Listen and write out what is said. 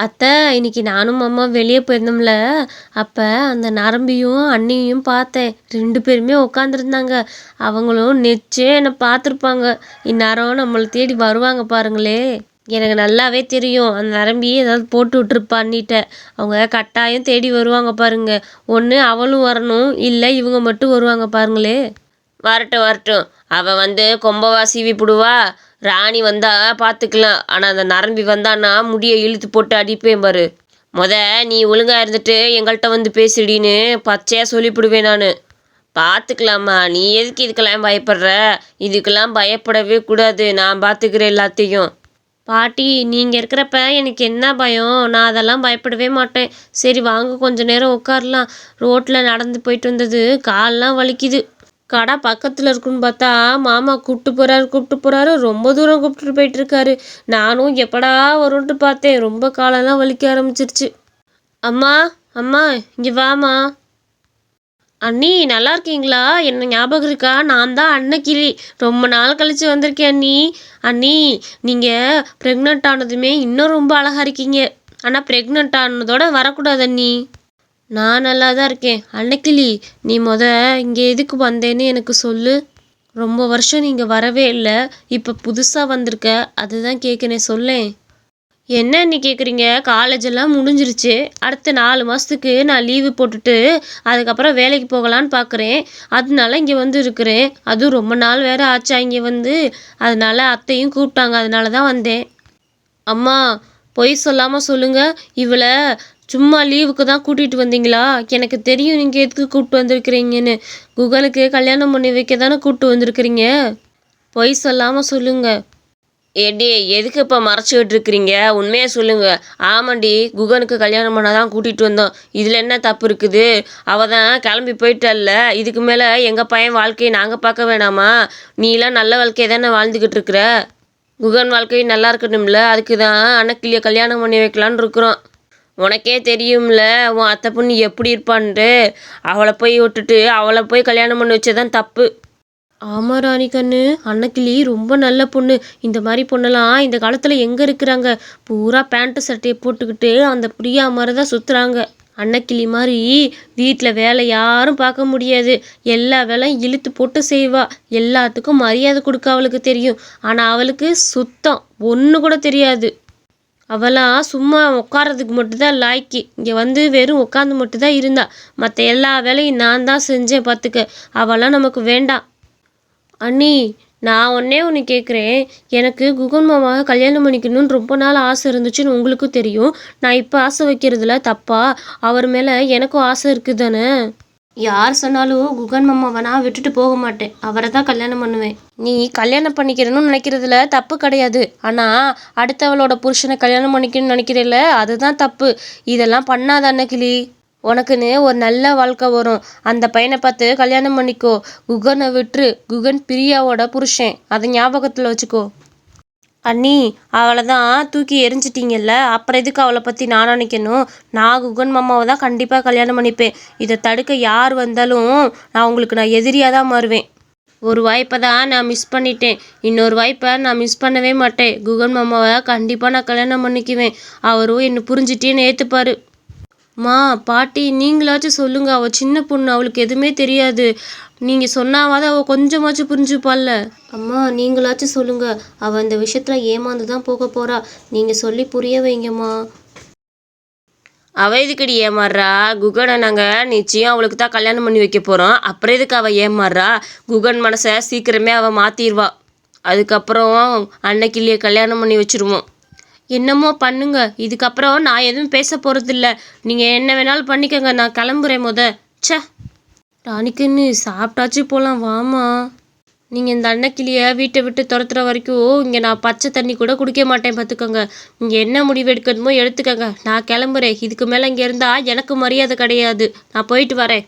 அத்தை இன்னைக்கு நானும் அம்மா வெளியே போயிருந்தோம்ல. அப்போ அந்த நரம்பியும் அண்ணியும் பார்த்தேன். ரெண்டு பேருமே உட்காந்துருந்தாங்க அவங்களும் நெச்சே என்னை பார்த்துருப்பாங்க. இந்நேரம் நம்மளை தேடி வருவாங்க பாருங்களே. எனக்கு நல்லாவே தெரியும். அந்த நரம்பி ஏதாவது போட்டு விட்டுருப்பா அண்ணிட்ட அவங்க கட்டாயம் தேடி வருவாங்க பாருங்க. ஒன்று அவளும் வரணும். இல்லை இவங்க மட்டும் வருவாங்க பாருங்களே. வரட்டும் வரட்டும். அவள் வந்து கொம்பவா சீவி ராணி வந்தா பார்த்துக்கலாம் ஆனால் அந்த நரம்பி வந்தான்னா முடியை இழுத்து போட்டு அடிப்பேன் பாரு. முத நீ ஒழுங்காக இருந்துட்டு எங்கள்கிட்ட வந்து பேசிடின்னு பச்சையாக சொல்லிவிடுவேன் நான். பார்த்துக்கலாமா நீ எதுக்கு இதுக்கெல்லாம் பயப்படுற? இதுக்கெல்லாம் பயப்படவே கூடாது. நான் பார்த்துக்கிறேன் எல்லாத்தையும். பாட்டி நீங்கள் இருக்கிறப்ப எனக்கு என்ன பயம்? நான் அதெல்லாம் பயப்படவே மாட்டேன். சரி வாங்க. கொஞ்ச நேரம் உட்காரலாம். ரோட்டில் நடந்து போயிட்டு வந்தது கால்லாம் வலிக்குது. கடை பக்கத்தில் இருக்குன்னு பார்த்தா மாமா கூப்பிட்டு போகிறாரு கூப்பிட்டு போகிறாரு ரொம்ப தூரம் கூப்பிட்டு போயிட்டு இருக்காரு நானும் எப்படா வரும்ன்ட்டு பார்த்தேன். ரொம்ப காலெல்லாம் வலிக்க ஆரம்பிச்சிருச்சு. அம்மா அம்மா இங்கே வாம்மா. அண்ணி நல்லா இருக்கீங்களா? என்ன ஞாபகம் இருக்கா? நான் தான் அன்னக்கிளி. ரொம்ப நாள் கழிச்சு வந்திருக்கேன் அண்ணி. அண்ணி நீங்கள் ப்ரெக்னென்ட் ஆனதுமே இன்னும் ரொம்ப அழகா இருக்கீங்க. ஆனால் ப்ரெக்னென்ட் ஆனதோட வரக்கூடாது அண்ணி. நான் நல்லா தான் இருக்கேன். அன்னக்கிளி நீ முத இங்கே எதுக்கு வந்தேன்னு எனக்கு சொல்லு. ரொம்ப வருஷம் நீங்கள் வரவே இல்லை. இப்போ புதுசாக வந்திருக்க. அதுதான் கேட்குறேன் சொல்லேன். என்ன நீ கேட்குறீங்க காலேஜெல்லாம் முடிஞ்சிருச்சு. அடுத்த நாலு மாதத்துக்கு நான் லீவு போட்டுட்டு அதுக்கப்புறம் வேலைக்கு போகலான்னு பார்க்குறேன் அதனால இங்கே வந்து இருக்கிறேன். அதுவும் ரொம்ப நாள் வேறு ஆச்சா இங்கே வந்து. அதனால அத்தையும் கூப்பிட்டாங்க. அதனால தான் வந்தேன். அம்மா பொய் சொல்லாமல் சொல்லுங்கள் இவளை சும்மா லீவுக்கு தான் கூட்டிகிட்டு வந்தீங்களா? எனக்கு தெரியும் நீங்கள் எதுக்கு கூப்பிட்டு வந்திருக்கிறீங்கன்னு. குகனுக்கு கல்யாணம் பண்ணி வைக்க தானே கூப்பிட்டு வந்திருக்கிறீங்க? பொய் சொல்லாமல் சொல்லுங்கள் ஏடி எதுக்கு இப்போ மறைச்சிக்கிட்டு இருக்கிறீங்க உண்மையை சொல்லுங்க. ஆமாண்டி குகனுக்கு கல்யாணம் பண்ண தான் கூட்டிகிட்டு வந்தோம். இதில் என்ன தப்பு இருக்குது? அவள் தான் கிளம்பி போயிட்டல்ல இதுக்கு மேலே எங்கள் பையன் வாழ்க்கையை நாங்கள் பார்க்க வேணாமா? நீலாம் நல்ல வாழ்க்கையை தானே வாழ்ந்துக்கிட்டு இருக்கிற? குகன் வாழ்க்கை நல்லா இருக்கணும்ல. அதுக்கு தான் அன்னக்கிளியை கல்யாணம் பண்ணி வைக்கலான்னு இருக்கிறோம். உனக்கே தெரியும்ல உன் அத்தை பொண்ணு எப்படி இருப்பான்ட்டு. அவளை போய் விட்டுட்டு அவளை போய் கல்யாணம் பண்ணி வச்சதான் தப்பு. ஆமாம் ராணி கண்ணு. அன்னக்கிளி ரொம்ப நல்ல பொண்ணு. இந்த மாதிரி பொண்ணெல்லாம் இந்த காலத்தில் எங்கே இருக்கிறாங்க? பூரா பேண்ட்டு சட்டையை போட்டுக்கிட்டு அந்த பிரியா மாதிரி தான் சுற்றுறாங்க அன்னக்கிளி மாதிரி வீட்டில் வேலை யாரும் பார்க்க முடியாது. எல்லா வேலையும் இழுத்து போட்டு செய்வா. எல்லாத்துக்கும் மரியாதை கொடுக்க அவளுக்கு தெரியும். ஆனால் அவளுக்கு சுத்தம் ஒன்று கூட தெரியாது. அவளாம் சும்மா உட்காரதுக்கு மட்டும்தான் லாய்க்கு. இங்கே வந்து வெறும் உட்காந்து மட்டும்தான் இருந்தா. மற்ற எல்லா வேலையும் நான் தான் செஞ்சேன் பார்த்துக்க அவளாம் நமக்கு வேண்டாம் அண்ணி நான் ஒன்னே ஒன்று கேட்குறேன் எனக்கு குகன் மாமாவை கல்யாணம் பண்ணிக்கணும்னு ரொம்ப நாள் ஆசை இருந்துச்சுன்னு உங்களுக்கும் தெரியும். நான் இப்போ ஆசை வைக்கிறதுல தப்பா? அவர் மேலே எனக்கும் ஆசை இருக்குது தானே யார் சொன்னாலும் குகன் மாமாவை விட்டுட்டு போக மாட்டேன். அவரை தான் கல்யாணம் பண்ணுவேன். நீ கல்யாணம் பண்ணிக்கிறேன்னு நினைக்கிறதுல தப்பு கிடையாது. ஆனால் அடுத்தவளோட புருஷனை கல்யாணம் பண்ணிக்கணும்னு நினைக்கிறதில்ல அதுதான் தப்பு. இதெல்லாம் பண்ணாத கிளி உனக்குன்னு ஒரு நல்ல வாழ்க்கை வரும். அந்த பையனை பார்த்து கல்யாணம் பண்ணிக்கோ. குகனை விட்டுரு. குகன் பிரியாவோட புருஷன். அதை ஞாபகத்தில் வச்சுக்கோ. அண்ணி அவளை தான் தூக்கி எரிஞ்சிட்டிங்கல்ல? அப்புறம் எதுக்கு அவளை பற்றி நான் நினைக்கணும்? நான் குகன் மாமாவை தான் கண்டிப்பாக கல்யாணம் பண்ணிப்பேன். இதை தடுக்க யார் வந்தாலும் நான் உங்களுக்கு நான் எதிரியாக தான் மாறுவேன். ஒரு வாய்ப்பை தான் நான் மிஸ் பண்ணிட்டேன். இன்னொரு வாய்ப்பை நான் மிஸ் பண்ணவே மாட்டேன். குகன் மாமாவை கண்டிப்பாக நான் கல்யாணம் பண்ணிக்குவேன். அவரும் என்னை புரிஞ்சுட்டேன்னு ஏற்றுப்பாரு மா பாட்டி நீங்களாச்சும் சொல்லுங்க. அவள் சின்ன பொண்ணு அவளுக்கு எதுவுமே தெரியாது. நீங்கள் சொன்னாவாத அவள் கொஞ்சமாச்சும் புரிஞ்சுப்பாள்ல. அம்மா நீங்களாச்சும் சொல்லுங்க. அவள் இந்த விஷயத்தில் ஏமாந்து தான் போக போறா. நீங்கள் சொல்லி புரிய வைங்கம்மா. அவ எதுக்கடி ஏமாறுறா குகனை நாங்கள் நிச்சயம் அவளுக்கு தான் கல்யாணம் பண்ணி வைக்க போகிறோம் அப்புறம் எதுக்கு அவள் ஏமாறுறா குகன் மனசை சீக்கிரமே அவள் மாற்றிடுவா அதுக்கப்புறம் அன்னைக்கிலேயே கல்யாணம் பண்ணி வச்சிருவோம். என்னமோ பண்ணுங்க. இதுக்கப்புறம் நான் எதுவும் பேச போகிறதில்ல நீங்கள் என்ன வேணாலும் பண்ணிக்கோங்க. நான் கிளம்புறேன் முத. ச்சே. ராணிக்குன்னு சாப்பிட்டாச்சு போகலாம் வாமா. நீங்கள் இந்த அன்னக்கிளியை வீட்டை விட்டு துரத்துற வரைக்கும் இங்கே நான் பச்சை தண்ணி கூட குடிக்க மாட்டேன் பார்த்துக்கோங்க இங்கே என்ன முடிவு எடுக்கணுமோ எடுத்துக்கோங்க. நான் கிளம்புறேன். இதுக்கு மேலே இங்கே இருந்தால் எனக்கு மரியாதை கிடையாது. நான் போயிட்டு வரேன்.